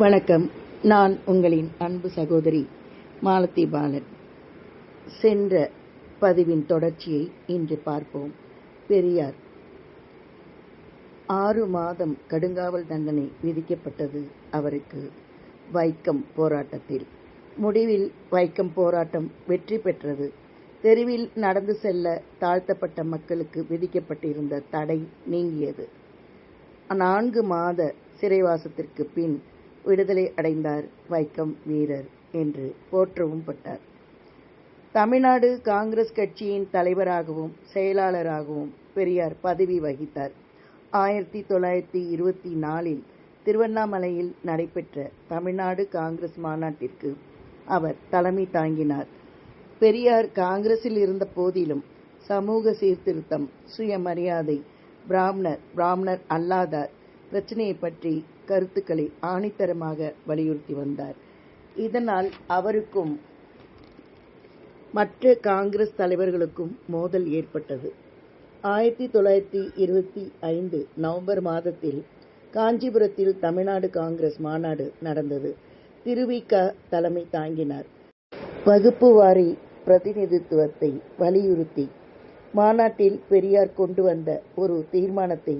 வணக்கம். நான் உங்களின் அன்பு சகோதரி மாலத்தி பாலன். சென்ற பதிவின் தொடர்ச்சியை இன்று பார்ப்போம். பெரியார் ஆறு மாதம் கடுங்காவல் தண்டனை விதிக்கப்பட்டது அவருக்கு வைக்கம் போராட்டத்தில். முடிவில் வைக்கம் போராட்டம் வெற்றி பெற்றது. தெருவில் நடந்து செல்ல தாழ்த்தப்பட்ட மக்களுக்கு விதிக்கப்பட்டிருந்த தடை நீங்கியது. நான்கு மாத சிறைவாசத்திற்கு பின் விடுதலை அடைந்தார் வைக்கம் வீரர் என்று போற்றவும் பட்டார். தமிழ்நாடு காங்கிரஸ் கட்சியின் தலைவராகவும் செயலாளராகவும் பெரியார் பதவி வகித்தார். ஆயிரத்தி தொள்ளாயிரத்தி இருபத்தி நாலில் திருவண்ணாமலையில் நடைபெற்ற தமிழ்நாடு காங்கிரஸ் மாநாட்டிற்கு அவர் தலைமை தாங்கினார். பெரியார் காங்கிரஸில் இருந்த போதிலும் சமூக சீர்திருத்தம் சுயமரியாதை பிராமணர் பிராமணர் அல்லாதார் பிரச்சனையை பற்றி கருத்துக்களை ஆணித்தரமாக வலியுறுத்தி வந்தார். இதனால் அவருக்கும் மற்ற காங்கிரஸ் தலைவர்களுக்கும் மோதல் ஏற்பட்டது. ஆயிரத்தி தொள்ளாயிரத்தி இருபத்தி ஐந்து நவம்பர் மாதத்தில் காஞ்சிபுரத்தில் தமிழ்நாடு காங்கிரஸ் மாநாடு நடந்தது. திருவிக தலைமை தாங்கினார். வகுப்பு வாரி பிரதிநிதித்துவத்தை வலியுறுத்தி மாநாட்டில் பெரியார் கொண்டு வந்த ஒரு தீர்மானத்தை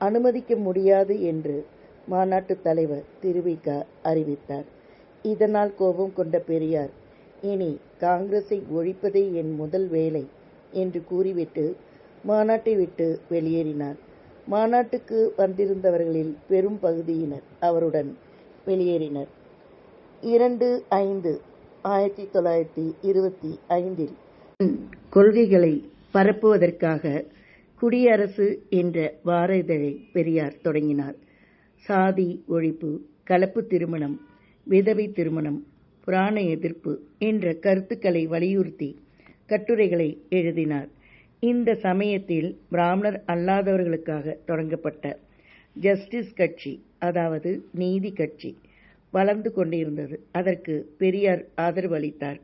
அனுமதிக்க முடியாது என்று மாநாட்டு தலைவர் திருவிக அறிவித்தார். இதனால் கோபம் கொண்ட பெரியார் இனி காங்கிரஸை ஒழிப்பதே என் முதல் வேலை என்று கூறிவிட்டு மாநாட்டை விட்டு வெளியேறினார். மாநாட்டுக்கு வந்திருந்தவர்களில் பெரும் பகுதியினர் அவருடன் வெளியேறினர். இரண்டு ஐந்து ஆயிரத்தி தொள்ளாயிரத்தி இருபத்தி ஐந்தில் கொள்கைகளை பரப்புவதற்காக குடியரசு என்ற வார இதழை பெரியார் தொடங்கினார். சாதி ஒழிப்பு கலப்பு திருமணம் விதவை திருமணம் புராண எதிர்ப்பு என்ற கருத்துக்களை வலியுறுத்தி கட்டுரைகளை எழுதினார். இந்த சமயத்தில் பிராமணர் அல்லாதவர்களுக்காக தொடங்கப்பட்ட ஜஸ்டிஸ் கட்சி அதாவது நீதி கட்சி வளர்ந்து கொண்டிருந்தது. அதற்கு பெரியார் ஆதரவு அளித்தார்.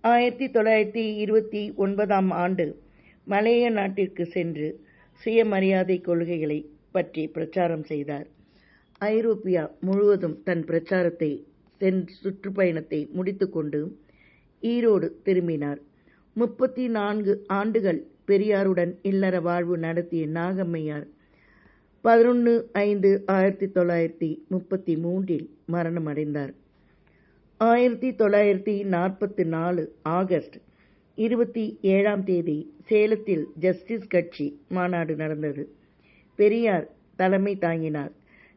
ஆயிரத்தி தொள்ளாயிரத்தி இருபத்தி ஒன்பதாம் ஆண்டு மலேய நாட்டிற்கு சென்று சுயமரியாதை கொள்கைகளை பற்றி பிரச்சாரம் செய்தார். ஐரோப்பியா முழுவதும் தன் பிரச்சாரத்தை தென் சுற்றுப்பயணத்தை முடித்துக்கொண்டு ஈரோடு திரும்பினார். முப்பத்தி நான்கு ஆண்டுகள் பெரியாருடன் இல்லற வாழ்வு நடத்திய நாகம்மையார் பதினொன்று ஐந்து ஆயிரத்தி தொள்ளாயிரத்தி முப்பத்தி மூன்றில் மரணமடைந்தார். ஆயிரத்தி தொள்ளாயிரத்தி நாற்பத்தி நாலு ஆகஸ்ட் இருபத்தி ஏழாம் தேதி சேலத்தில் ஜஸ்டிஸ் கட்சி மாநாடு நடந்தது. பெரியார் தலைமை தாங்கினார்.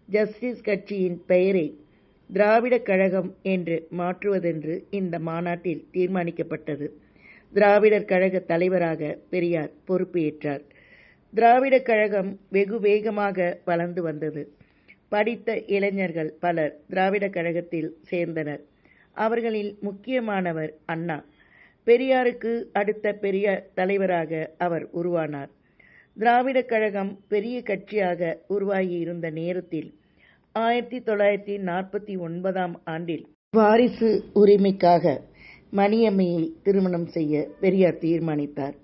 ஜஸ்டிஸ் கட்சியின் பெயரை திராவிட கழகம் என்று மாற்றுவதென்று இந்த மாநாட்டில் தீர்மானிக்கப்பட்டது. திராவிடர் கழக தலைவராக பெரியார் பொறுப்பேற்றார். திராவிட கழகம் வெகு வேகமாக வளர்ந்து வந்தது. படித்த இளைஞர்கள் பலர் திராவிட கழகத்தில் சேர்ந்தனர். அவர்களில் முக்கியமானவர் அண்ணா. பெரியாருக்கு அடுத்த பெரிய தலைவராக அவர் உருவானார். திராவிடக் கழகம் பெரிய கட்சியாக உருவாகியிருந்த நேரத்தில் ஆயிரத்தி தொள்ளாயிரத்தி நாற்பத்தி ஒன்பதாம் ஆண்டில் வாரிசு உரிமைக்காக மணியம்மையை திருமணம் செய்ய பெரியார் தீர்மானித்தார்.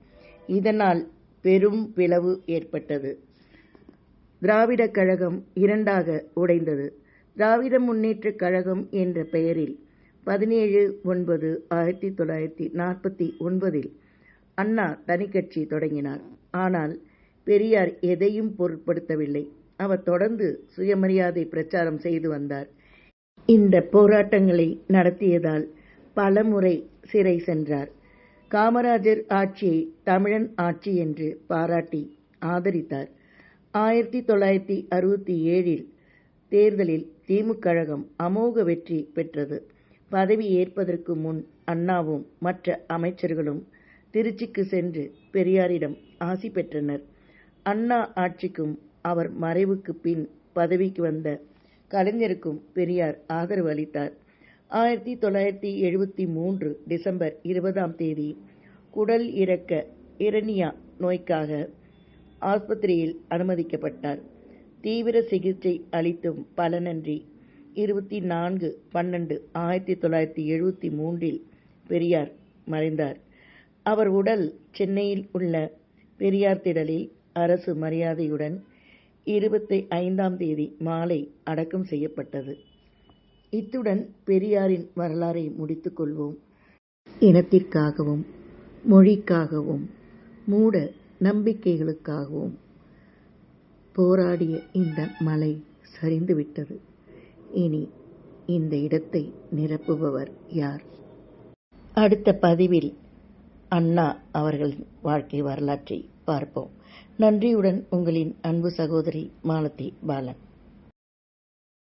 இதனால் பெரும் பிளவு ஏற்பட்டது. திராவிடக் கழகம் இரண்டாக உடைந்தது. திராவிட முன்னேற்ற கழகம் என்ற பெயரில் பதினேழு ஒன்பது ஆயிரத்தி தொள்ளாயிரத்தி நாற்பத்தி ஒன்பதில் அண்ணா தனிக்கட்சி தொடங்கினார். ஆனால் பெரியார் எதையும் பொருட்படுத்தவில்லை. அவர் தொடர்ந்து சுயமரியாதை பிரச்சாரம் செய்து வந்தார். இந்த போராட்டங்களை நடத்தியதால் பல முறை சிறை சென்றார். காமராஜர் ஆட்சியை தமிழன் ஆட்சி என்று பாராட்டி ஆதரித்தார். ஆயிரத்தி தொள்ளாயிரத்தி அறுபத்தி ஏழில் தேர்தலில் திமுக கழகம் அமோக வெற்றி பெற்றது. பதவி ஏற்பதற்கு முன் அண்ணாவும் மற்ற அமைச்சர்களும் திருச்சிக்கு சென்று பெரியாரிடம் ஆசி பெற்றனர். அண்ணா ஆட்சிக்கும் அவர் மறைவுக்கு பின் பதவிக்கு வந்த கலைஞருக்கும் பெரியார் ஆதரவு அளித்தார். ஆயிரத்தி தொள்ளாயிரத்தி எழுபத்தி மூன்று டிசம்பர் இருபதாம் தேதி குடல் இறக்க இரணியா நோய்க்காக ஆஸ்பத்திரியில் அனுமதிக்கப்பட்டார். தீவிர சிகிச்சை அளித்தும் பலனன்றி இருபத்தி நான்கு பன்னெண்டு ஆயிரத்தி தொள்ளாயிரத்தி எழுபத்தி மூன்றில் பெரியார் மறைந்தார். அவர் உடல் சென்னையில் உள்ள பெரியார் திடலில் அரசு மரியாதையுடன் இருபத்தி ஐந்தாம் தேதி மாலை அடக்கம் செய்யப்பட்டது. இத்துடன் பெரியாரின் வரலாறை முடித்துக் கொள்வோம். இனத்திற்காகவும் மொழிக்காகவும் மூட நம்பிக்கைகளுக்காகவும் போராடிய இந்த மலை சரிந்துவிட்டது. இனி இந்த இடத்தை நிரப்புபவர் யார்? அடுத்த பதிவில் அண்ணா அவர்களின் வாழ்க்கை வரலாற்றை பார்ப்போம். நன்றியுடன் உங்களின் அன்பு சகோதரி மாலதி பாலன்.